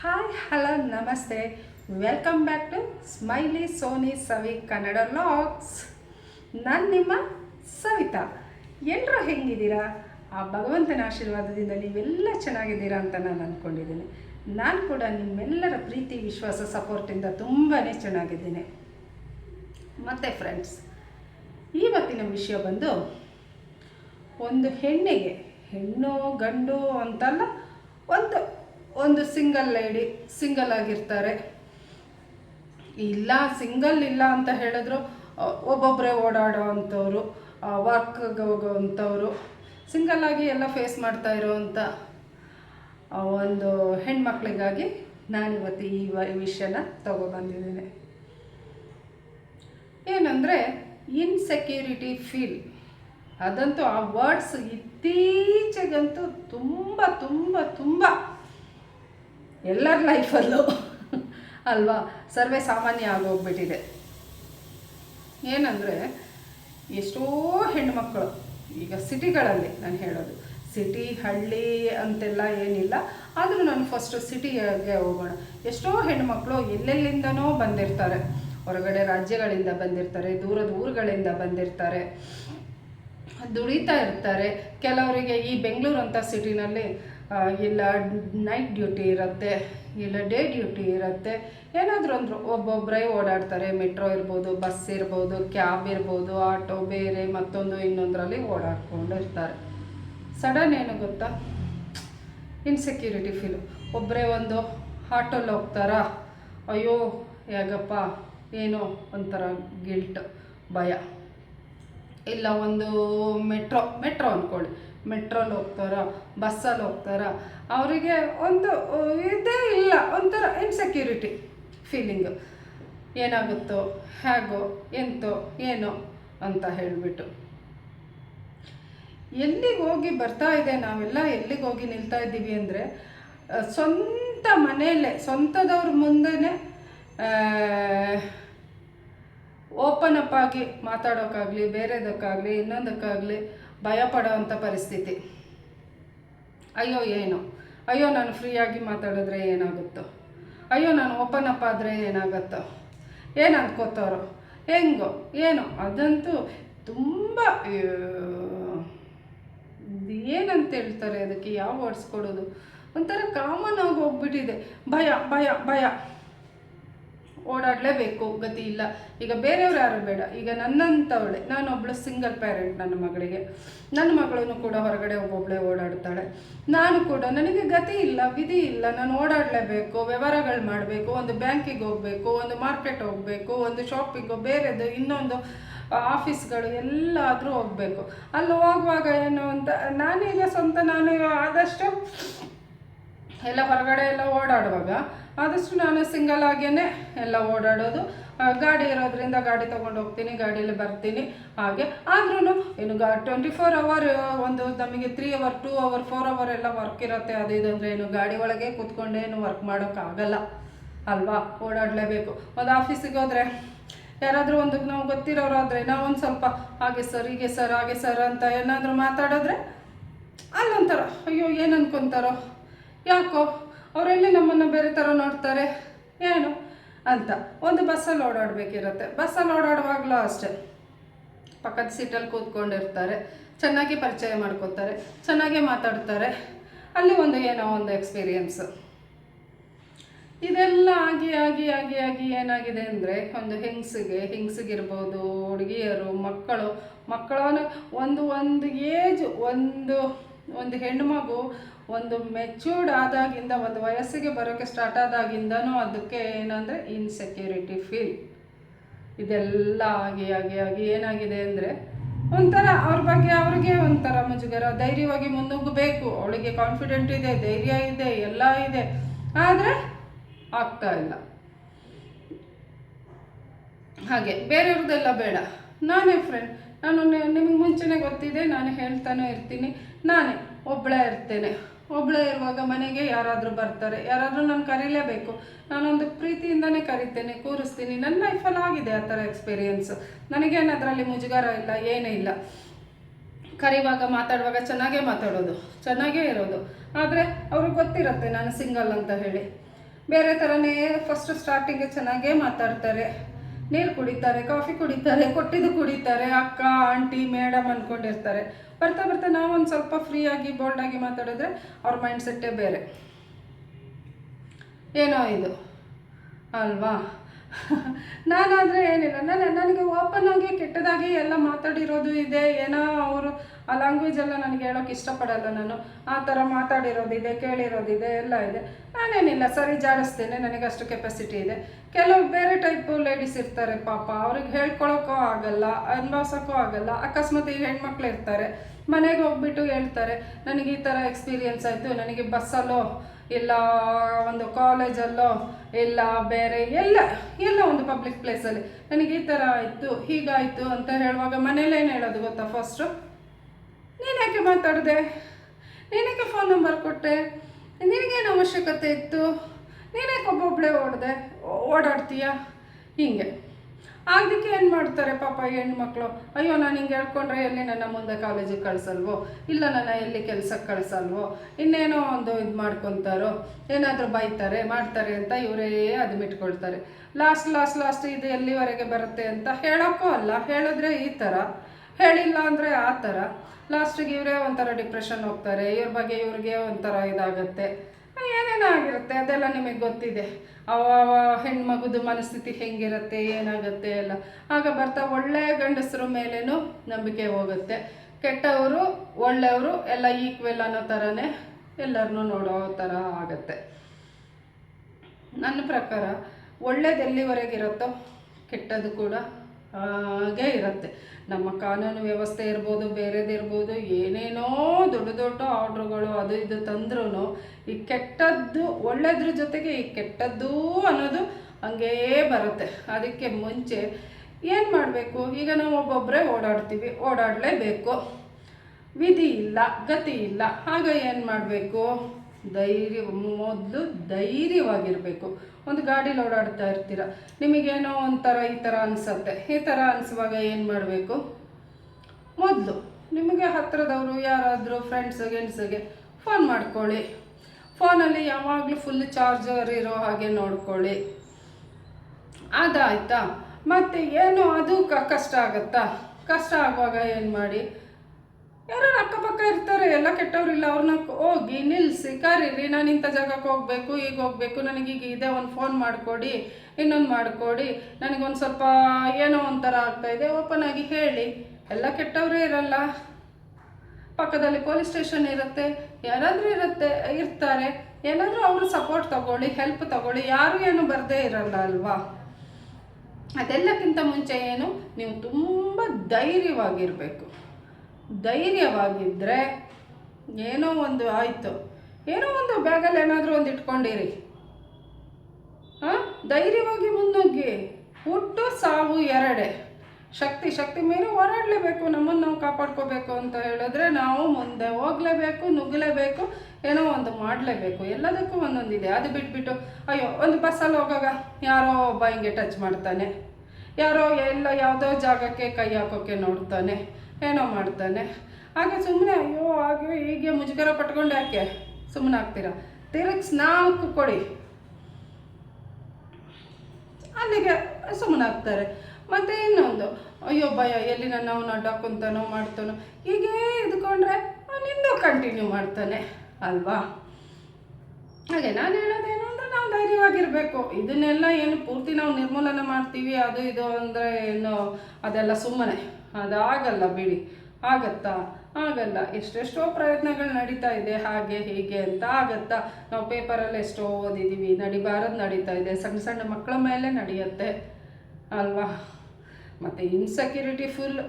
Hi hello ನಮಸ್ತೆ welcome back to smiley Soni Savi Kannada vlogs ನಾನು ನಿಮ್ಮ ಸವಿತಾ. ಎಲ್ಲರೂ ಹೆಂಗಿದ್ದೀರಾ? ಆ ಭಗವಂತನ ಆಶೀರ್ವಾದದಿಂದ ನೀವೆಲ್ಲ ಚೆನ್ನಾಗಿದ್ದೀರಾ ಅಂತ ನಾನು ಅಂದ್ಕೊಂಡಿದ್ದೀನಿ ನಾನು ಕೂಡ ನಿಮ್ಮೆಲ್ಲರ ಪ್ರೀತಿ, ವಿಶ್ವಾಸ ಸಪೋರ್ಟಿಂದ ತುಂಬಾ ಚೆನ್ನಾಗಿದ್ದೀನಿ. ಮತ್ತು ಫ್ರೆಂಡ್ಸ್ ಇವತ್ತಿನ ವಿಷಯ ಬಂದು ಒಂದು ಹೆಣ್ಣಿಗೆ ಹೆಣ್ಣು ಗಂಡು ಅಂತಲ್ಲ ಒಂದು ಒಂದು ಸಿಂಗಲ್ ಲೇಡಿ, ಸಿಂಗಲ್ ಆಗಿರ್ತಾರೆ. ಇಲ್ಲ, ಸಿಂಗಲ್ ಇಲ್ಲ ಅಂತ ಹೇಳಿದ್ರು ಒಬ್ಬೊಬ್ಬರೇ ಓಡಾಡೋ ಅಂಥವ್ರು ವರ್ಕ್ಗೆ ಹೋಗೋ ಆಗಿ ಎಲ್ಲ ಫೇಸ್ ಮಾಡ್ತಾ ಇರೋವಂಥ ಒಂದು ಹೆಣ್ಮಕ್ಳಿಗಾಗಿ ನಾನಿವತ್ತು ಈ ವಿಷಯನ ತಗೊಬಂದಿದ್ದೀನಿ. ಏನಂದರೆ ಇನ್ಸೆಕ್ಯೂರಿಟಿ ಫೀಲ್ ಅದಂತೂ ಆ ವರ್ಡ್ಸ್ ಇತ್ತೀಚೆಗಂತೂ ತುಂಬ ತುಂಬ ತುಂಬ ಎಲ್ಲರ ಲೈಫಲ್ಲೂ ಅಲ್ವಾ? ಸರ್ವೇ ಸಾಮಾನ್ಯ ಆಗೋಗ್ಬಿಟ್ಟಿದೆ. ಏನಂದರೆ, ಎಷ್ಟೋ ಹೆಣ್ಮಕ್ಳು, ಈಗ ಸಿಟಿಗಳಲ್ಲಿ ನಾನು ಹೇಳೋದು, ಸಿಟಿ, ಹಳ್ಳಿ ಅಂತೆಲ್ಲ ಏನಿಲ್ಲ, ಆದರೂ ನಾನು ಫಸ್ಟ್ ಸಿಟಿಗೆ ಹೋಗೋಣ. ಎಷ್ಟೋ ಹೆಣ್ಮಕ್ಳು ಎಲ್ಲೆಲ್ಲಿಂದನೋ ಬಂದಿರ್ತಾರೆ. ಹೊರಗಡೆ ರಾಜ್ಯಗಳಿಂದ ಬಂದಿರ್ತಾರೆ, ದೂರದ ಊರುಗಳಿಂದ ಬಂದಿರ್ತಾರೆ, ದುಡಿತಾ ಇರ್ತಾರೆ. ಕೆಲವರಿಗೆ ಈ ಬೆಂಗಳೂರು ಅಂತ ಸಿಟಿನಲ್ಲಿ ಇಲ್ಲ ನೈಟ್ ಡ್ಯೂಟಿ ಇರುತ್ತೆ, ಇಲ್ಲ ಡೇ ಡ್ಯೂಟಿ ಇರುತ್ತೆ. ಏನಾದರೂ ಅಂದರು ಒಬ್ಬೊಬ್ಬರೇ ಓಡಾಡ್ತಾರೆ. ಮೆಟ್ರೋ ಇರ್ಬೋದು ಬಸ್ ಇರ್ಬೋದು ಕ್ಯಾಬ್ ಇರ್ಬೋದು ಆಟೋ ಬೇರೆ ಮತ್ತೊಂದು ಇನ್ನೊಂದರಲ್ಲಿ ಓಡಾಡ್ಕೊಂಡು ಇರ್ತಾರೆ. ಸಡನ್ ಏನು ಗೊತ್ತಾ? ಇನ್ಸೆಕ್ಯೂರಿಟಿ ಫೀಲು ಒಬ್ಬರೇ ಒಂದು ಆಟೋಲ್ಲಿ ಹೋಗ್ತಾರಾ ಅಯ್ಯೋ ಯಾಗಪ್ಪ ಏನೋ? ಒಂಥರ ಗಿಲ್ಟ್ ಭಯ. ಇಲ್ಲ, ಒಂದು ಮೆಟ್ರೋ ಮೆಟ್ರೋ ಅಂದ್ಕೊಳ್ಳಿ ಮೆಟ್ರೋಲ್ಲಿ ಹೋಗ್ತಾರ ಬಸ್ಸಲ್ಲಿ ಹೋಗ್ತಾರ? ಅವರಿಗೆ ಒಂದು ಇದೇ ಇಲ್ಲ, ಒಂಥರ ಇನ್ಸೆಕ್ಯೂರಿಟಿ ಫೀಲಿಂಗು ಏನಾಗುತ್ತೋ, ಹೇಗೋ, ಎಂತೋ, ಏನೋ ಅಂತ ಹೇಳಿಬಿಟ್ಟು. ಎಲ್ಲಿಗೆ ಹೋಗಿ ಬರ್ತಾ ಇದೆ ನಾವೆಲ್ಲ, ಎಲ್ಲಿಗೆ ಹೋಗಿ ನಿಲ್ತಾ ಇದ್ದೀವಿ ಅಂದರೆ ಸ್ವಂತ ಮನೆಯಲ್ಲೇ, ಸ್ವಂತದವ್ರ ಮುಂದೆನೇ ಓಪನ್ ಅಪ್ ಆಗಿ ಮಾತಾಡೋಕ್ಕಾಗಲಿ ಬೇರೆದಕ್ಕಾಗಲಿ, ಇನ್ನೊಂದಕ್ಕಾಗಲಿ ಭಯ ಪಡೋವಂಥ ಪರಿಸ್ಥಿತಿ. ಅಯ್ಯೋ, ಏನು? ಅಯ್ಯೋ, ನಾನು ಫ್ರೀಯಾಗಿ ಮಾತಾಡಿದ್ರೆ ಏನಾಗುತ್ತೋ? ಅಯ್ಯೋ, ನಾನು ಓಪನ್ ಅಪ್ ಆದರೆ ಏನಾಗುತ್ತೋ? ಏನು ಅನ್ಕೋತಾರೋ ಹೆಂಗೋ? ಏನೋ? ಅದಂತೂ ತುಂಬ ಏನಂತ ಹೇಳ್ತಾರೆ ಅದಕ್ಕೆ? ಯಾವ ವರ್ಡ್ಸ್ ಕೊಡೋದು? ಒಂಥರ ಕಾಮನ್ ಆಗಿ ಹೋಗ್ಬಿಟ್ಟಿದೆ. ಭಯ ಭಯ ಭಯ. ಓಡಾಡಲೇಬೇಕು, ಗತಿ ಇಲ್ಲ. ಈಗ ಬೇರೆಯವ್ರು ಯಾರು ಬೇಡ. ಈಗ ನನ್ನಂಥವಳೆ ನಾನೊಬ್ಳು ಸಿಂಗಲ್ ಪ್ಯಾರೆಂಟ್ ನನ್ನ ಮಗಳಿಗೆ. ನನ್ನ ಮಗಳನ್ನು ಕೂಡ ಹೊರಗಡೆ ಒಬ್ಬೊಬ್ಬಳೇ ಓಡಾಡ್ತಾಳೆ. ನಾನು ಕೂಡ ನನಗೆ ಗತಿ ಇಲ್ಲ, ವಿಧಿ ಇಲ್ಲ. ನಾನು ಓಡಾಡಲೇಬೇಕು, ವ್ಯವಹಾರಗಳು ಮಾಡಬೇಕು, ಒಂದು ಬ್ಯಾಂಕಿಗೆ ಹೋಗಬೇಕು, ಒಂದು ಮಾರ್ಕೆಟ್ ಹೋಗಬೇಕು, ಒಂದು ಶಾಪಿಂಗು ಬೇರೆದು, ಇನ್ನೊಂದು ಆಫೀಸ್ಗಳು ಎಲ್ಲಾದರೂ ಹೋಗಬೇಕು. ಅಲ್ಲಿ ಹೋಗುವಾಗ ಏನು ಅಂತ, ನಾನೀಗ ಸ್ವಂತ ನಾನು ಆದಷ್ಟು ಎಲ್ಲ ಹೊರಗಡೆ ಎಲ್ಲ ಓಡಾಡುವಾಗ ಆದಷ್ಟು ನಾನು ಸಿಂಗಲ್ ಆಗೇನೆ ಎಲ್ಲ ಓಡಾಡೋದು. ಗಾಡಿ ಇರೋದ್ರಿಂದ ಗಾಡಿ ತೊಗೊಂಡು ಹೋಗ್ತೀನಿ ಗಾಡಿಯಲ್ಲಿ ಬರ್ತೀನಿ ಹಾಗೆ. ಆದ್ರೂ ಏನು ಗಾ ಟ್ವೆಂಟಿ ಫೋರ್ ಅವರ್ ಒಂದು ನಮಗೆ three hour two hour four hour ಎಲ್ಲ ವರ್ಕ್ ಇರುತ್ತೆ. ಅದು ಇದು ಅಂದರೆ ಏನು ಗಾಡಿ ಒಳಗೆ ಕೂತ್ಕೊಂಡೇನು ವರ್ಕ್ ಮಾಡೋಕ್ಕಾಗಲ್ಲ. ಅಲ್ವಾ? ಓಡಾಡಲೇಬೇಕು. ಒಂದು ಆಫೀಸಿಗೆ ಹೋದರೆ ಯಾರಾದರೂ ಒಂದು ನಾವು ಗೊತ್ತಿರೋರಾದರೆ, ನಾವು ಒಂದು ಸ್ವಲ್ಪ ಹಾಗೆ ಸರ್ ಹೀಗೆ ಸರ್ ಹಾಗೆ ಸರ್ ಅಂತ ಏನಾದರೂ ಮಾತಾಡಿದ್ರೆ ಅಲ್ಲೊಂಥರ, ಅಯ್ಯೋ, ಏನು ಅನ್ಕೊಂತಾರೋ? ಯಾಕೋ? ಅವರೆಲ್ಲಿ ನಮ್ಮನ್ನು ಬೇರೆ ಥರ ನೋಡ್ತಾರೆ? ಏನು ಅಂತ. ಒಂದು ಬಸ್ಸಲ್ಲಿ ಓಡಾಡಬೇಕಿರುತ್ತೆ. ಬಸ್ಸಲ್ಲಿ ಓಡಾಡುವಾಗಲೂ ಅಷ್ಟೇ. ಪಕ್ಕದ ಸೀಟಲ್ಲಿ ಕೂತ್ಕೊಂಡಿರ್ತಾರೆ. ಚೆನ್ನಾಗಿ ಪರಿಚಯ ಮಾಡ್ಕೋತಾರೆ. ಚೆನ್ನಾಗೇ ಮಾತಾಡ್ತಾರೆ. ಅಲ್ಲಿ ಒಂದು ಏನೋ ಒಂದು ಎಕ್ಸ್ಪೀರಿಯನ್ಸು. ಇದೆಲ್ಲ ಆಗಿ ಆಗಿ ಆಗಿ ಆಗಿ ಏನಾಗಿದೆ ಅಂದರೆ ಒಂದು ಹೆಂಗ್ಸಿಗೆ, ಹೆಂಗಸಿಗಿರ್ಬೋದು, ಹುಡುಗಿಯರು, ಮಕ್ಕಳು ಮಕ್ಕಳನ್ನು ಒಂದು ಒಂದು ಏಜ್, ಒಂದು ಒಂದು ಹೆಣ್ಣುಮಗು ಒಂದು ಮೆಚೂರ್ಡ್ ಆದಾಗಿಂದ, ಒಂದು ವಯಸ್ಸಿಗೆ ಬರೋಕ್ಕೆ ಸ್ಟಾರ್ಟ್ ಆದಾಗಿಂದನೂ ಅದಕ್ಕೆ ಏನಂದರೆ ಇನ್ಸೆಕ್ಯೂರಿಟಿ ಫೀಲ್ ಇದೆಲ್ಲ ಆಗಿ ಆಗಿ ಆಗಿ ಏನಾಗಿದೆ ಅಂದರೆ ಒಂಥರ ಅವ್ರ ಬಗ್ಗೆ ಅವ್ರಿಗೆ ಒಂಥರ ಮುಜುಗರ, ಧೈರ್ಯವಾಗಿ ಮುನ್ನುಗ್ಗಬೇಕು. ಅವಳಿಗೆ ಕಾನ್ಫಿಡೆಂಟ್ ಇದೆ, ಧೈರ್ಯ ಇದೆ, ಎಲ್ಲ ಇದೆ. ಆದರೆ ಆಗ್ತಾ ಇಲ್ಲ. ಹಾಗೆ, ಬೇರೆಯವ್ರದ್ದೆಲ್ಲ ಬೇಡ. ನಾನೇ ಫ್ರೆಂಡ್ ನಾನು ನಿಮಗೆ ಮುಂಚೆನೇ ಗೊತ್ತಿದೆ, ನಾನು ಹೇಳ್ತಾನೆ ಇರ್ತೀನಿ. ನಾನೇ ಒಬ್ಬಳೇ ಇರ್ತೇನೆ. ಒಬ್ಬಳೇ ಇರುವಾಗ ಮನೆಗೆ ಯಾರಾದರೂ ಬರ್ತಾರೆ, ಯಾರಾದರೂ ನಾನು ಕರೀಲೇಬೇಕು. ನಾನೊಂದು ಪ್ರೀತಿಯಿಂದನೇ ಕರಿತೇನೆ, ಕೂರಿಸ್ತೀನಿ. ನನ್ನ ಲೈಫಲ್ಲಿ ಆಗಿದೆ ಆ ಥರ ಎಕ್ಸ್ಪೀರಿಯೆನ್ಸು ನನಗೇನು ಅದರಲ್ಲಿ ಮುಜುಗರ ಇಲ್ಲ, ಏನೇ ಇಲ್ಲ. ಕರಿವಾಗ ಮಾತಾಡುವಾಗ ಚೆನ್ನಾಗೇ ಮಾತಾಡೋದು, ಚೆನ್ನಾಗೇ ಇರೋದು. ಆದರೆ ಅವ್ರಿಗೆ ಗೊತ್ತಿರುತ್ತೆ ನಾನು ಸಿಂಗಲ್ ಅಂತ ಹೇಳಿ. ಬೇರೆ ಥರನೇ ಫಸ್ಟ್ ಸ್ಟಾರ್ಟಿಂಗ್ ಚೆನ್ನಾಗೇ ಮಾತಾಡ್ತಾರೆ. ನೀರು ಕುಡಿತಾರೆ ಕಾಫಿ ಕುಡಿತಾರೆ, ಕೊಟ್ಟಿದ್ದು ಕುಡಿತಾರೆ, ಅಕ್ಕ ಆಂಟಿ ಮೇಡಮ್ ಅಂದ್ಕೊಂಡಿರ್ತಾರೆ ಬರ್ತಾ ಬರ್ತಾ ನಾವು ಒಂದು ಸ್ವಲ್ಪ ಫ್ರೀಯಾಗಿ ಬೋಲ್ಡಾಗಿ ಮಾತಾಡಿದ್ರೆ ಅವ್ರ ಮೈಂಡ್ ಸೆಟ್ಟೇ ಬೇರೆ. ಏನೋ ಇದು. ಅಲ್ವಾ? ನಾನಾದರೆ ಏನಿಲ್ಲ. ನಾನು ನನಗೆ ಓಪನ್ ಆಗಿ ಕೆಟ್ಟದಾಗಿ ಎಲ್ಲ ಮಾತಾಡಿರೋದು ಇದೆ. ಏನೋ ಅವರು ಆ ಲ್ಯಾಂಗ್ವೇಜ್ ಎಲ್ಲ ನನಗೆ ಹೇಳೋಕೆ ಇಷ್ಟಪಡಲ್ಲ ನಾನು. ಆ ಥರ ಮಾತಾಡಿರೋದಿದೆ ಕೇಳಿರೋದಿದೆ ಎಲ್ಲ ಇದೆ. ನಾನೇನಿಲ್ಲ, ಸರಿ ಜಾಡಿಸ್ತೇನೆ. ನನಗೆ ಅಷ್ಟು ಕೆಪಾಸಿಟಿ ಇದೆ. ಕೆಲವು ಬೇರೆ ಟೈಪು ಲೇಡೀಸ್ ಇರ್ತಾರೆ ಪಾಪ. ಅವ್ರಿಗೆ ಹೇಳ್ಕೊಳ್ಳೋಕ್ಕೂ ಆಗಲ್ಲ, ಅನ್ಭವಿಸೋಕ್ಕೂ ಆಗಲ್ಲ. ಅಕಸ್ಮಾತ್ ಈಗ ಹೆಣ್ಮಕ್ಳು ಇರ್ತಾರೆ. ಮನೆಗೆ ಹೋಗ್ಬಿಟ್ಟು ಹೇಳ್ತಾರೆ, ನನಗೆ ಈ ಥರ ಎಕ್ಸ್ಪೀರಿಯನ್ಸ್ ಆಯಿತು. ನನಗೆ ಬಸ್ಸಲ್ಲೋ ಇಲ್ಲ ಒಂದು ಕಾಲೇಜಲ್ಲೋ ಇಲ್ಲ ಬೇರೆ, ಎಲ್ಲ ಎಲ್ಲ ಒಂದು ಪಬ್ಲಿಕ್ ಪ್ಲೇಸಲ್ಲಿ ನನಗೆ ಈ ಥರ ಆಯಿತು, ಹೀಗಾಯಿತು ಅಂತ ಹೇಳುವಾಗ ಮನೇಲೇನು ಹೇಳೋದು ಗೊತ್ತಾ ಫಸ್ಟು ನೀನ್ಯಾಕೆ ಮಾತಾಡಿದೆ? ನೀನಕ್ಕೆ ಫೋನ್ ನಂಬರ್ ಕೊಟ್ಟೆ? ನಿನಗೇನು ಅವಶ್ಯಕತೆ ಇತ್ತು? ನೀನೇ ಒಬ್ಬೊಬ್ಬಳೇ ಓಡಿದೆ, ಓಡಾಡ್ತೀಯ? ಹೀಗೆ. ಅದಕ್ಕೆ ಏನು ಮಾಡ್ತಾರೆ ಪಾಪ ಹೆಣ್ಮಕ್ಳು ಅಯ್ಯೋ, ನಾನು ಹಿಂಗೆ ಹೇಳ್ಕೊಂಡ್ರೆ ಎಲ್ಲಿ ನನ್ನ ಮುಂದೆ ಕಾಲೇಜಿಗೆ ಕಳಿಸಲ್ವೋ? ಇಲ್ಲ ನನ್ನ ಎಲ್ಲಿ ಕೆಲಸಕ್ಕೆ ಕಳಿಸಲ್ವೋ? ಇನ್ನೇನೋ ಒಂದು ಇದು ಮಾಡ್ಕೊತಾರೋ? ಏನಾದರೂ ಬೈತಾರೆ, ಮಾಡ್ತಾರೆ ಅಂತ ಇವರೇ ಅದ್ಮಿಟ್ಕೊಳ್ತಾರೆ ಲಾಸ್ಟ್ ಲಾಸ್ಟ್ ಲಾಸ್ಟ್ ಇದು ಎಲ್ಲಿವರೆಗೆ ಬರುತ್ತೆ ಅಂತ ಹೇಳೋಕ್ಕೂ ಅಲ್ಲ, ಹೇಳಿದ್ರೆ ಈ ಥರ ಹೇಳಿಲ್ಲ ಅಂದರೆ ಆ ಥರ ಲಾಸ್ಟಿಗೆ ಇವರೇ ಒಂಥರ ಡಿಪ್ರೆಷನ್ ಹೋಗ್ತಾರೆ, ಇವ್ರ ಬಗ್ಗೆ ಇವ್ರಿಗೆ ಒಂಥರ ಇದಾಗತ್ತೆ. ಏನೇನೋ ಆಗಿರುತ್ತೆ ಅದೆಲ್ಲ ನಿಮಗೆ ಗೊತ್ತಿದೆ. ಅವ ಹೆಣ್ಮಗುದು ಮನಸ್ಥಿತಿ ಹೆಂಗಿರುತ್ತೆ, ಏನಾಗುತ್ತೆ ಎಲ್ಲ. ಆಗ ಬರ್ತಾ ಒಳ್ಳೆ ಗಂಡಸರ ಮೇಲೇನು ನಂಬಿಕೆ ಹೋಗುತ್ತೆ. ಕೆಟ್ಟವರು, ಒಳ್ಳೆಯವರು ಎಲ್ಲ ಈಕ್ವೆಲ್ ಅನ್ನೋ ಥರನೇ ಎಲ್ಲರನ್ನೂ ನೋಡೋ ಥರ ಆಗುತ್ತೆ. ನನ್ನ ಪ್ರಕಾರ ಒಳ್ಳೇದು ಎಲ್ಲಿವರೆಗಿರುತ್ತೋ ಕೆಟ್ಟದ್ದು ಕೂಡ ಹಾಗೇ ಇರುತ್ತೆ. ನಮ್ಮ ಕಾನೂನು ವ್ಯವಸ್ಥೆ ಇರ್ಬೋದು ಬೇರೆದಿರ್ಬೋದು ಏನೇನೋ ದೊಡ್ಡ ದೊಡ್ಡ ಆರ್ಡ್ರುಗಳು ಅದು ಇದು ತಂದ್ರೂ ಈ ಕೆಟ್ಟದ್ದು ಒಳ್ಳೆಯದ್ರ ಜೊತೆಗೆ ಈ ಕೆಟ್ಟದ್ದು ಅನ್ನೋದು ಹಂಗೇ ಬರುತ್ತೆ. ಅದಕ್ಕೆ ಮುಂಚೆ ಏನು ಮಾಡಬೇಕು? ಈಗ ನಾವು ಒಬ್ಬೊಬ್ಬರೇ ಓಡಾಡ್ತೀವಿ, ಓಡಾಡಲೇಬೇಕು. ವಿಧಿ ಇಲ್ಲ, ಗತಿ ಇಲ್ಲ ಆಗ ಏನು ಮಾಡಬೇಕು? ಧೈರ್ಯ, ಮೊದಲು ಧೈರ್ಯವಾಗಿರಬೇಕು. ಒಂದು ಗಾಡೀಲಿ ಓಡಾಡ್ತಾ ಇರ್ತೀರ. ನಿಮಗೇನೋ ಒಂಥರ ಈ ಥರ ಅನಿಸತ್ತೆ. ಈ ಥರ ಅನಿಸುವಾಗ ಏನು ಮಾಡಬೇಕು? ಮೊದಲು ನಿಮಗೆ ಹತ್ತಿರದವರು ಯಾರಾದರೂ ಫ್ರೆಂಡ್ಸ್ ಗೆನ್ಸಿಗೆ ಫೋನ್ ಮಾಡ್ಕೊಳ್ಳಿ. ಫೋನಲ್ಲಿ ಯಾವಾಗಲೂ ಫುಲ್ ಚಾರ್ಜರ್ ಇರೋ ಹಾಗೆ ನೋಡ್ಕೊಳ್ಳಿ. ಅದಾಯ್ತಾ? ಮತ್ತು ಏನು, ಅದು ಕಷ್ಟ ಆಗುತ್ತಾ? ಕಷ್ಟ ಆಗುವಾಗ ಏನು ಮಾಡಿ? ಯಾರು ಅಕ್ಕಪಕ್ಕ ಇರ್ತಾರೆ, ಎಲ್ಲ ಕೆಟ್ಟವ್ರಿಲ್ಲ. ಅವ್ರನ್ನ ಹೋಗಿ ನಿಲ್ಲಿಸಿ ಕರೀರಿ, ನಾನು ಇಂಥ ಜಾಗಕ್ಕೆ ಹೋಗಬೇಕು, ಈಗ ಹೋಗಬೇಕು ನನಗೀಗ ಇದೆ, ಒಂದು ಫೋನ್ ಮಾಡಿಕೊಡಿ, ಇನ್ನೊಂದು ಮಾಡಿಕೊಡಿ. ನನಗೊಂದು ಸ್ವಲ್ಪ ಏನೋ ಒಂಥರ ಆಗ್ತಾಯಿದೆ ಓಪನ್ ಆಗಿ ಹೇಳಿ. ಎಲ್ಲ ಕೆಟ್ಟವರೇ ಇರಲ್ಲ. ಪಕ್ಕದಲ್ಲಿ ಪೊಲೀಸ್ ಸ್ಟೇಷನ್ ಇರುತ್ತೆ, ಯಾರಾದರೂ ಇರುತ್ತೆ, ಇರ್ತಾರೆ. ಏನಾದರೂ ಅವರು ಸಪೋರ್ಟ್ ತಗೊಳ್ಳಿ ಹೆಲ್ಪ್ ತಗೊಳ್ಳಿ, ಯಾರು ಏನು ಬರದೇ ಇರಲ್ಲ ಅಲ್ವಾ? ಅದೆಲ್ಲಕ್ಕಿಂತ ಮುಂಚೆ ಏನು, ನೀವು ತುಂಬ ಧೈರ್ಯವಾಗಿರಬೇಕು. ಧೈರ್ಯವಾಗಿದ್ದರೆ ಏನೋ ಒಂದು ಆಯಿತು. ಏನೋ ಒಂದು ಬ್ಯಾಗಲ್ಲಿ ಏನಾದರೂ ಒಂದು ಇಟ್ಕೊಂಡಿರಿ. ಹಾಂ? ಧೈರ್ಯವಾಗಿ ಮುನ್ನುಗ್ಗಿ ಹುಟ್ಟು ಸಾವು ಎರಡೇ. ಶಕ್ತಿ ಶಕ್ತಿ ಮೇಲೆ ಹೋರಾಡಲೇಬೇಕು. ನಮ್ಮನ್ನು ನಾವು ಕಾಪಾಡ್ಕೋಬೇಕು ಅಂತ ಹೇಳಿದ್ರೆ ನಾವು ಮುಂದೆ ಹೋಗಲೇಬೇಕು ನುಗ್ಗಲೇಬೇಕು ಏನೋ ಒಂದು ಮಾಡಲೇಬೇಕು. ಎಲ್ಲದಕ್ಕೂ ಒಂದೊಂದಿದೆ. ಅದು ಬಿಟ್ಬಿಟ್ಟು, ಅಯ್ಯೋ, ಒಂದು ಬಸ್ಸಲ್ಲಿ ಹೋಗಾಗ ಯಾರೋ ಒಬ್ಬ ಹಿಂಗೆ ಟಚ್ ಮಾಡ್ತಾನೆ. ಯಾರೋ ಎಲ್ಲ ಯಾವುದೋ ಜಾಗಕ್ಕೆ ಕೈ ಹಾಕೋಕ್ಕೆ ನೋಡ್ತಾನೆ. ಏನೋ ಮಾಡ್ತಾನೆ. ಹಾಗೆ ಸುಮ್ಮನೆ ಅಯ್ಯೋ, ಹಾಗೆ ಹೀಗೆ ಮುಜುಗರ ಪಟ್ಕೊಂಡು ಯಾಕೆ ಸುಮ್ಮನೆ ಆಗ್ತೀರಾ? ತಿರುಗ್ಸ್ ನಾಲ್ಕು ಕೊಡಿ. ಅಲ್ಲಿಗೆ ಸುಮ್ಮನೆ ಆಗ್ತಾರೆ. ಮತ್ತು ಇನ್ನೊಂದು, ಅಯ್ಯೋ, ಭಯ, ಎಲ್ಲಿ ನನ್ನ ಅವನು ಅಡ್ಡಾಕೊಂತಾನೋ ಮಾಡ್ತಾನೋ. ಹೀಗೆ ಇದ್ಕೊಂಡ್ರೆ ಅವನಿಂದು ಕಂಟಿನ್ಯೂ ಮಾಡ್ತಾನೆ, ಅಲ್ವಾ? ಹಾಗೆ ನಾನು ಹೇಳೋದೇನು ಅಂದರೆ ನಾವು ಧೈರ್ಯವಾಗಿರಬೇಕು. ಇದನ್ನೆಲ್ಲ ಏನು ಪೂರ್ತಿ ನಾವು ನಿರ್ಮೂಲನೆ ಮಾಡ್ತೀವಿ, ಅದು ಇದು ಅಂದರೆ ಏನು ಅದೆಲ್ಲ ಸುಮ್ಮನೆ. ಅದಾಗಲ್ಲ ಬಿಡಿ. ಆಗತ್ತಾ? ಆಗಲ್ಲ. ಎಷ್ಟೆಷ್ಟೋ ಪ್ರಯತ್ನಗಳು ನಡೀತಾ ಇದೆ. ಹಾಗೆ, ಹೀಗೆ ಅಂತ ಆಗತ್ತಾ? ನಾವು ಪೇಪರಲ್ಲಿ ಎಷ್ಟೋ ಓದಿದ್ದೀವಿ ನಡಿಬಾರದು ನಡೀತಾ ಇದೆ. ಸಣ್ಣ ಸಣ್ಣ ಮಕ್ಕಳ ಮೇಲೆ ನಡೆಯುತ್ತೆ. ಅಲ್ವಾ? ಮತ್ತು ಇನ್ಸೆಕ್ಯೂರಿಟಿ ಫುಲ್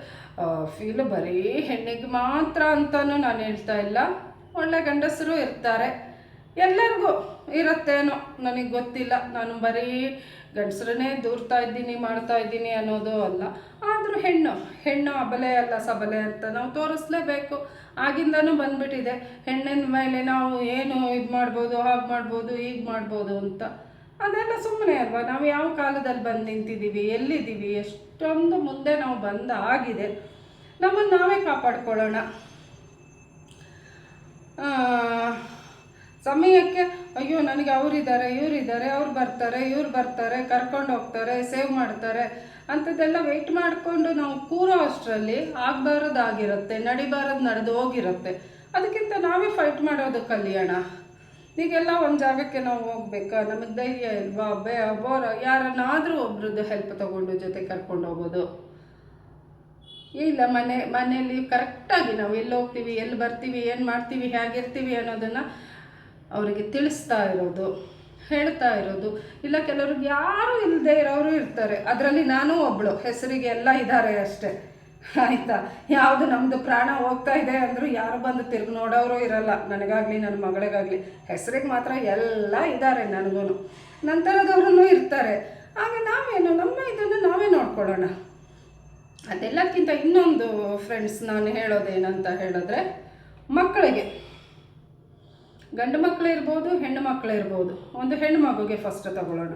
ಫೀಲ್ ಬರೀ ಹೆಣ್ಣಿಗೆ ಮಾತ್ರ ಅಂತಲೂ ನಾನು ಹೇಳ್ತಾ ಇಲ್ಲ. ಒಳ್ಳೆ ಗಂಡಸರು ಇರ್ತಾರೆ. ಎಲ್ಲರಿಗೂ ಇರುತ್ತೇನೋ. ನನಗೆ ಗೊತ್ತಿಲ್ಲ. ನಾನು ಬರೀ ಗಂಡಸ್ರನ್ನೇ ದೂರ್ತಾ ಇದ್ದೀನಿ, ಮಾಡ್ತಾ ಇದ್ದೀನಿ ಅನ್ನೋದು ಅಲ್ಲ. ಆದರೂ ಹೆಣ್ಣು ಹೆಣ್ಣು ಅಬಲೆ ಅಲ್ಲ ಸಬಲೆ ಅಂತ ನಾವು ತೋರಿಸ್ಲೇಬೇಕು. ಆಗಿಂದನೂ ಬಂದ್ಬಿಟ್ಟಿದೆ. ಹೆಣ್ಣಿನ ಮೇಲೆ ನಾವು ಏನು ಇದು ಮಾಡ್ಬೋದು, ಹಾಗೆ ಮಾಡ್ಬೋದು ಈಗ ಮಾಡ್ಬೋದು ಅಂತ. ಅದೆಲ್ಲ ಸುಮ್ಮನೆ ಅಲ್ವಾ? ನಾವು ಯಾವ ಕಾಲದಲ್ಲಿ ಬಂದು ನಿಂತಿದ್ದೀವಿ, ಎಲ್ಲಿದ್ದೀವಿ? ಎಷ್ಟೊಂದು ಮುಂದೆ ನಾವು ಬಂದ ಆಗಿದೆ. ನಮ್ಮನ್ನು ನಾವೇ ಕಾಪಾಡ್ಕೊಳ್ಳೋಣ. ಸಮಯಕ್ಕೆ, ಅಯ್ಯೋ, ನನಗೆ ಅವರಿದ್ದಾರೆ, ಇವರಿದ್ದಾರೆ, ಅವ್ರು ಬರ್ತಾರೆ, ಇವ್ರು ಬರ್ತಾರೆ, ಕರ್ಕೊಂಡು ಹೋಗ್ತಾರೆ, ಸೇವ್ ಮಾಡ್ತಾರೆ. ಅಂಥದ್ದೆಲ್ಲ ವೆಯ್ಟ್ ಮಾಡಿಕೊಂಡು ನಾವು ಕೂರೋ ಅಷ್ಟರಲ್ಲಿ ಆಗಬಾರದಾಗಿರುತ್ತೆ, ನಡಿಬಾರದು ನಡೆದು ಹೋಗಿರುತ್ತೆ. ಅದಕ್ಕಿಂತ ನಾವೇ ಫೈಟ್ ಮಾಡೋದು ಕಲಿಯೋಣ. ಈಗೆಲ್ಲ ಒಂದು ಜಾಗಕ್ಕೆ ನಾವು ಹೋಗ್ಬೇಕಾ? ನಮಗೆ ಧೈರ್ಯ ಇಲ್ವಾ? ಬೇ ಬೋರ ಯಾರನ್ನಾದರೂ ಒಬ್ರದ್ದು ಹೆಲ್ಪ್ ತಗೊಂಡು ಜೊತೆ ಕರ್ಕೊಂಡು ಹೋಗೋದು. ಇಲ್ಲ, ಮನೆ, ಮನೆಯಲ್ಲಿ ಕರೆಕ್ಟಾಗಿ ನಾವು ಎಲ್ಲಿ ಹೋಗ್ತೀವಿ, ಎಲ್ಲಿ ಬರ್ತೀವಿ, ಏನು ಮಾಡ್ತೀವಿ, ಹೇಗಿರ್ತೀವಿ ಅನ್ನೋದನ್ನು ಅವರಿಗೆ ತಿಳಿಸ್ತಾ ಇರೋದು, ಹೇಳ್ತಾ ಇರೋದು. ಇಲ್ಲ, ಕೆಲವ್ರಿಗೆ ಯಾರೂ ಇಲ್ಲದೆ ಇರೋರು ಇರ್ತಾರೆ. ಅದರಲ್ಲಿ ನಾನು ಒಬ್ಬಳು ಹೆಸರಿಗೆ ಎಲ್ಲ ಇದ್ದಾರೆ ಅಷ್ಟೇ. ಆಯಿತಾ? ಯಾವುದು ನಮ್ಮದು ಪ್ರಾಣ ಹೋಗ್ತಾ ಇದೆ ಅಂದರೂ ಯಾರು ಬಂದು ತಿರುಗಿ ನೋಡೋರು ಇರಲ್ಲ. ನನಗಾಗಲಿ, ನನ್ನ ಮಗಳಿಗಾಗಲಿ. ಹೆಸರಿಗೆ ಮಾತ್ರ ಎಲ್ಲ ಇದ್ದಾರೆ ನನಗೂ ನಂತರದವ್ರೂ ಇರ್ತಾರೆ. ಆಗ ನಾವೇನು? ನಮ್ಮ ಇದನ್ನು ನಾವೇ ನೋಡ್ಕೊಳ್ಳೋಣ. ಅದೆಲ್ಲಕ್ಕಿಂತ ಇನ್ನೊಂದು ಫ್ರೆಂಡ್ಸ್ ನಾನು ಹೇಳೋದೇನಂತ ಹೇಳಿದ್ರೆ, ಮಕ್ಕಳಿಗೆ. ಗಂಡು ಮಕ್ಕಳು ಇರ್ಬೋದು, ಹೆಣ್ಣು ಮಕ್ಕಳು ಇರ್ಬೋದು. ಒಂದು ಹೆಣ್ಣು ಮಗುಗೆ ಫಸ್ಟ್ ತಗೊಳ್ಳೋಣ.